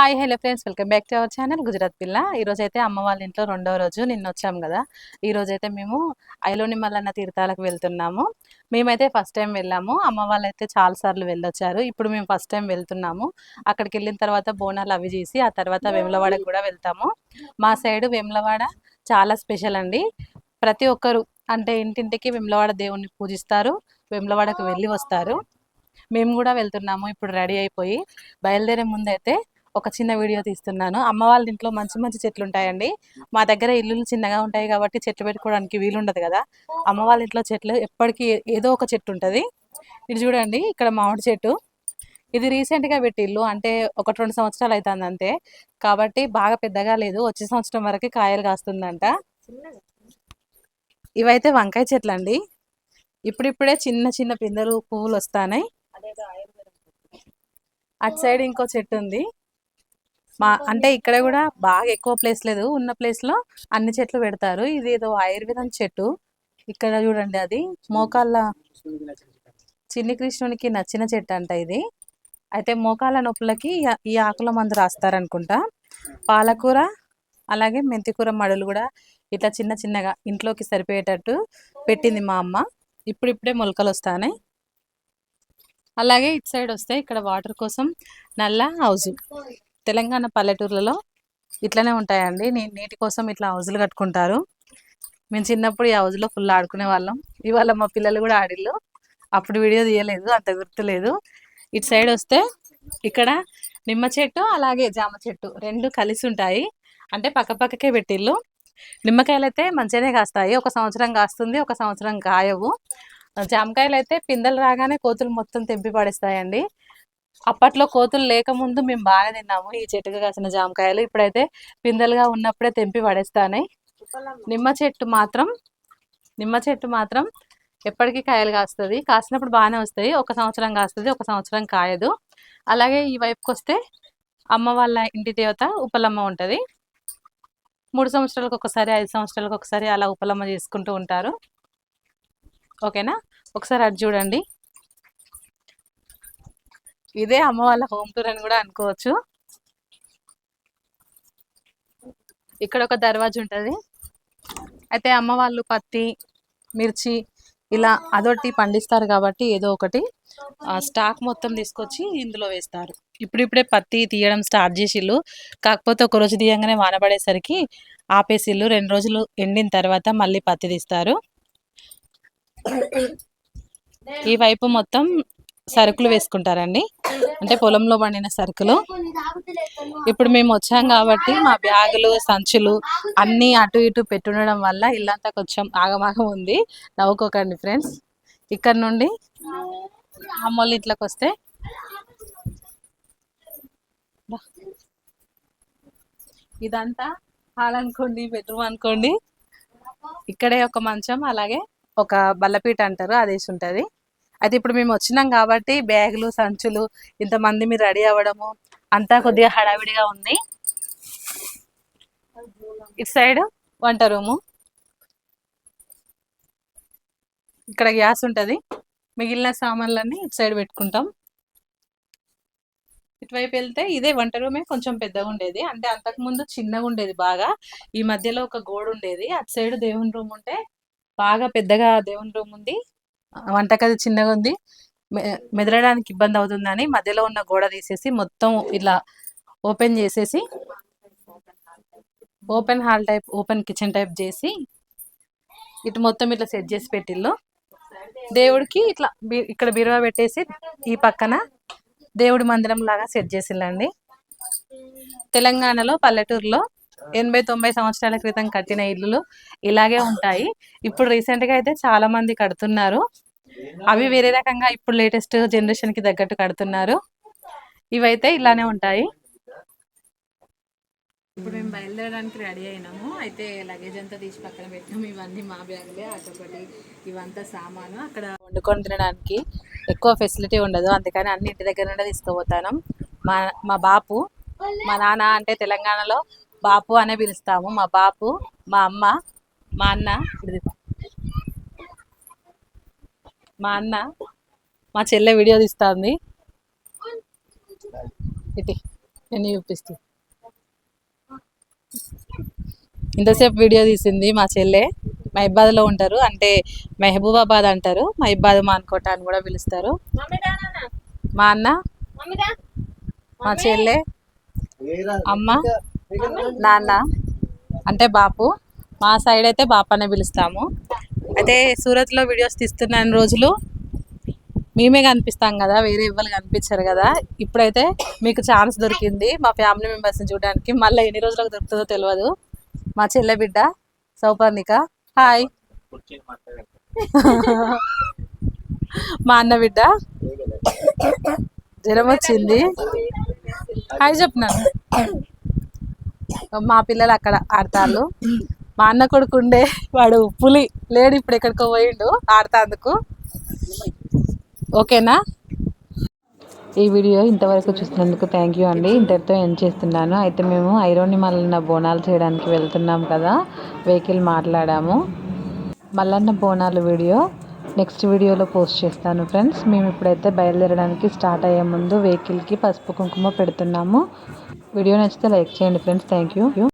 Hi hello friends. Welcome back to our channel Gujarat పిల్ల. ఈ రోజు అయితే అమ్మ వాళ్ళ ఇంట్లో రెండవ రోజు నిన్న వచ్చాం కదా. ఈరోజు అయితే మేము ఐలోని మల్లన్న తీర్థాలకు వెళ్తున్నాము. మేమైతే ఫస్ట్ టైం వెళ్ళాము. అమ్మ వాళ్ళు అయితే చాలా సార్లు వెళ్ళొచ్చారు. ఇప్పుడు మేము ఫస్ట్ టైం వెళ్తున్నాము. అక్కడికి వెళ్ళిన తర్వాత బోనాలు అవి చేసి ఆ తర్వాత వేములవాడకు కూడా వెళ్తాము. మా సైడ్ వేములవాడ చాలా స్పెషల్ అండి. ప్రతి ఒక్కరు అంటే ఇంటింటికి వేములవాడ దేవుణ్ణి పూజిస్తారు. వేములవాడకు వెళ్ళి వస్తారు. మేము కూడా వెళ్తున్నాము. ఇప్పుడు రెడీ అయిపోయి బయలుదేరే ముందైతే ఒక చిన్న వీడియో తీస్తున్నాను. అమ్మ వాళ్ళ ఇంట్లో మంచి మంచి చెట్లు ఉంటాయండి మా దగ్గర ఇల్లులు చిన్నగా ఉంటాయి కాబట్టి చెట్లు పెట్టుకోవడానికి వీలుండదు కదా. అమ్మ వాళ్ళ ఇంట్లో చెట్లు ఎప్పటికీ ఏదో ఒక చెట్టు ఉంటుంది ఇది చూడండి ఇక్కడ మామిడి చెట్టు. ఇది రీసెంట్గా పెట్టి ఇల్లు అంటే ఒకటి రెండు సంవత్సరాలు అవుతుంది అంతే. కాబట్టి బాగా పెద్దగా లేదు. వచ్చే సంవత్సరం వరకు కాయలు కాస్తుందంట. ఇవైతే వంకాయ చెట్లు అండి ఇప్పుడిప్పుడే చిన్న చిన్న పిందెలు పువ్వులు వస్తాయి అటు సైడ్ ఇంకో చెట్టు ఉంది మా అంటే ఇక్కడ కూడా బాగా ఎక్కువ ప్లేస్ లేదు. ఉన్న ప్లేస్లో అన్ని చెట్లు పెడతారు. ఇది ఏదో ఆయుర్వేదం చెట్టు. ఇక్కడ చూడండి అది. మోకాళ్ళ చిన్ని కృష్ణునికి నచ్చిన చెట్టు అంట ఇది. అయితే మోకాళ్ళ నొప్పులకి ఈ- ఆకుల మందు రాస్తారనుకుంటా. పాలకూర అలాగే మెంతికూర మడులు కూడా ఇట్లా చిన్న చిన్నగా ఇంట్లోకి సరిపోయేటట్టు పెట్టింది మా అమ్మ. ఇప్పుడిప్పుడే మొలకలు వస్తాయి అలాగే ఇటు సైడ్ వస్తే ఇక్కడ వాటర్ కోసం నల్ల హౌజు. తెలంగాణ పల్లెటూర్లలో ఇట్లనే ఉంటాయండి. నీ- నీటి కోసం ఇట్లా హౌజులు కట్టుకుంటారు. మేము చిన్నప్పుడు ఈ హౌజులో ఫుల్ ఆడుకునే వాళ్ళం. ఇవాళ మా పిల్లలు కూడా ఆడిల్లు అప్పుడు వీడియో తీయలేదు అంత గుర్తులేదు ఇటు సైడ్ వస్తే ఇక్కడ నిమ్మ చెట్టు అలాగే జామ చెట్టు రెండు కలిసి ఉంటాయి. అంటే పక్క పక్కకే పెట్టిళ్ళు. నిమ్మకాయలు అయితే మంచిగానే కాస్తాయి. ఒక సంవత్సరం కాస్తుంది ఒక సంవత్సరం కాయవు. జామకాయలు అయితే పిందెలు రాగానే కోతులు మొత్తం తెంపి పడేస్తాయండి. అప్పట్లో కోతులు లేకముందు మేము బాగా తిన్నాము. ఈ చెట్టుకు కాసిన జామకాయలు ఇప్పుడైతే పిందెలుగా ఉన్నప్పుడే తెంపి పడేస్తాయి నిమ్మ చెట్టు మాత్రం నిమ్మ చెట్టు మాత్రం ఎప్పటికీ కాయలు కాస్తుంది. కాసినప్పుడు బాగానే వస్తాయి ఒక సంవత్సరం కాస్తుంది ఒక సంవత్సరం కాయదు. అలాగే ఈ వైపుకి వస్తే అమ్మ వాళ్ళ ఇంటి దేవత ఉపలమ్మ ఉంటుంది. మూడు సంవత్సరాలకు ఒకసారి ఐదు సంవత్సరాలకు ఒకసారి అలా ఉపలమ్మ చేసుకుంటూ ఉంటారు. ఓకేనా? ఒకసారి అది చూడండి. ఇదే అమ్మ వాళ్ళ హోమ్ టూర్ అని కూడా అనుకోవచ్చు. ఇక్కడ ఒక దర్వాజా ఉంటుంది. అయితే అమ్మ వాళ్ళు పత్తి మిర్చి ఇలా అదొకటి పండిస్తారు కాబట్టి ఏదో ఒకటి స్టాక్ మొత్తం తీసుకొచ్చి ఇందులో వేస్తారు. ఇప్పుడిప్పుడే పత్తి తీయడం స్టార్ట్ చేసిళ్ళు. కాకపోతే ఒక రోజు తీయంగానే వాన పడేసరికి ఆపేసిళ్ళు. రెండు రోజులు ఎండిన తర్వాత మళ్ళీ పత్తి తీస్తారు. ఈ వైపు మొత్తం సరుకులు వేసుకుంటారండి. అంటే పొలంలో పండిన సరుకులు. ఇప్పుడు మేము వచ్చాం కాబట్టి మా బ్యాగులు సంచులు అన్నీ అటు ఇటు పెట్టుండడం వల్ల ఇల్లంతా కొంచెం ఆగమాగం ఉంది. నవ్వుకోకండి ఫ్రెండ్స్. ఇక్కడ నుండి అమ్మోళ్ళు ఇంట్లోకి వస్తే ఇదంతా హాల్ అనుకోండి బెడ్రూమ్ అనుకోండి. ఇక్కడే ఒక మంచం అలాగే ఒక బల్లపీట అంటారు అది వేసి ఉంటుంది. అయితే ఇప్పుడు మేము వచ్చినాం కాబట్టి బ్యాగులు సంచులు ఇంతమంది మీరు రెడీ అవ్వడము అంతా కొద్దిగా హడావిడిగా ఉంది. ఇటు సైడ్ వంట రూము. ఇక్కడ గ్యాస్ ఉంటుంది. మిగిలిన సామాన్లన్నీ ఇటు సైడ్ పెట్టుకుంటాం. ఇటువైపు వెళ్తే ఇదే వంట రూమే కొంచెం పెద్దగా ఉండేది. అంటే అంతకుముందు చిన్నగా ఉండేది బాగా. ఈ మధ్యలో ఒక గోడ ఉండేది. అటు సైడ్ దేవుని రూమ్ ఉంటే బాగా పెద్దగా దేవుని రూమ్ ఉంది. వంటగది చిన్నగా ఉంది. మె- మెదలడానికి ఇబ్బంది అవుతుందని మధ్యలో ఉన్న గోడ తీసేసి మొత్తం ఇలా ఓపెన్ చేసేసి open hall type open kitchen type చేసి ఇటు మొత్తం ఇట్లా సెట్ చేసి పెట్టిల్లు దేవుడికి ఇట్లా ఇక్కడ బీరువా పెట్టేసి ఈ పక్కన దేవుడి మందిరం లాగా సెట్ చేసిల్లండి తెలంగాణలో పల్లెటూరులో ఎనభై తొంభై సంవత్సరాల క్రితం కట్టిన ఇల్లులు ఇలాగే ఉంటాయి. ఇప్పుడు రీసెంట్గా అయితే చాలా మంది కడుతున్నారు. అవి వేరే రకంగా ఇప్పుడు లేటెస్ట్ జనరేషన్కి తగ్గట్టు కడుతున్నారు. ఇవైతే ఇలానే ఉంటాయి. ఇప్పుడు మేము బయలుదేరడానికి రెడీ అయినాము. అయితే లగేజ్ అంతా తీసి పక్కన పెట్టాము. ఇవన్నీ మా బ్యాగులే అటొకటి ఇవంతా సామాను. అక్కడ వండుకొని తినడానికి ఎక్కువ ఫెసిలిటీ ఉండదు. అందుకని అన్ని ఇంటి దగ్గర నుండే తీసుకుపోతాను. మా మా బాపు మా నాన్న అంటే తెలంగాణలో బాపు అనే పిలుస్తాము. మా బాపు మా అమ్మ మా అన్న ఇది మా అన్న మా చెల్లె వీడియో తీస్తుంది. ఇటు నేను చూపిస్తా. ఇంతసేపు వీడియో తీసింది మా చెల్లె. మహిబాద్లో ఉంటారు. అంటే మెహబూబాబాద్ అంటారు. మహిబాద్ మాన్కోట అని కూడా పిలుస్తారు. మా అన్న మా చెల్లె అమ్మ నాన్న. అంటే బాపు. మా సైడ్ అయితే బాపు అనే పిలుస్తాము. అయితే సూరత్లో వీడియోస్ తీస్తున్నాను రోజులు మేమే కనిపిస్తాం కదా వేరే ఎవ్వరు కనిపించారు కదా. ఇప్పుడైతే మీకు ఛాన్స్ దొరికింది మా ఫ్యామిలీ మెంబర్స్ని చూడడానికి. మళ్ళీ ఎన్ని రోజులకు దొరుకుతుందో తెలియదు మా చెల్లె బిడ్డ సౌపర్ణిక. హాయ్ మా అన్న బిడ్డ. జ్వరం వచ్చింది హాయ్ చెప్పినాను మా పిల్లలు అక్కడ ఆడతారు మా అన్న కొడుకు ఉండే వాడు పులి లేడు ఇప్పుడు ఎక్కడికో పోయిండు ఆడతాందుకు. ఓకేనా? ఈ వీడియో ఇంతవరకు చూసినందుకు థ్యాంక్ యూ అండి. ఇంతటితో ఎండ్ చేస్తున్నాను. అయితే మేము ఐరోని మల్లన్న బోనాలు చేయడానికి వెళ్తున్నాం కదా. వెహికల్ మాట్లాడాము. మల్లన్న బోనాలు వీడియో నెక్స్ట్ వీడియోలో పోస్ట్ చేస్తాను ఫ్రెండ్స్ మేము ఇప్పుడైతే బయలుదేరడానికి స్టార్ట్ అయ్యే ముందు వెహికల్కి పసుపు కుంకుమ పెడుతున్నాము. వీడియో నచ్చితే లైక్ చేయండి ఫ్రెండ్స్. Thank you.